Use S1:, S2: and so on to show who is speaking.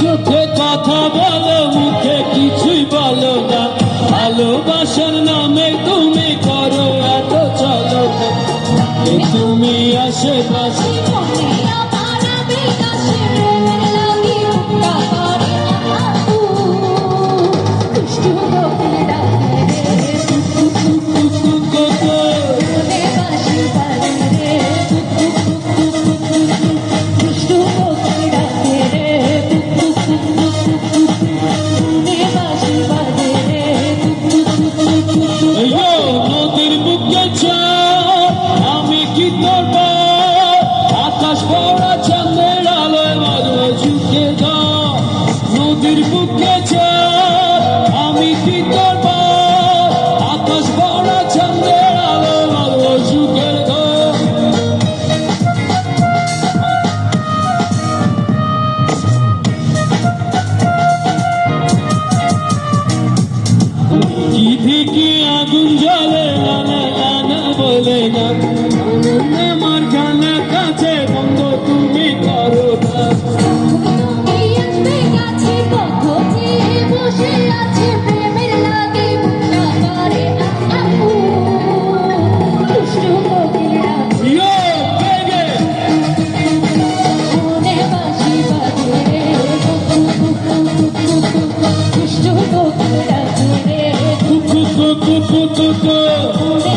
S1: চোখে কথা বলো, মুখে কিছুই বলো না। ভালোবাসার নামে তুমি করো, এত চলো তুমি আশেপাশে করব আকাশ ভরা চন্দ্রের আলোয় মাঝে ঝুঁকে নদীর বুকে আমি কি করব আকাশ ভরা চন্দ্রের আলোয় মাঝে ঝুঁকে যাও। কি আগুন জ্বলে না না। শুনে মার জানা কাছে বন্ধ তুমি করো
S2: বসে আছে প্রেমের লাগে করে
S1: Go, go, go, go, go.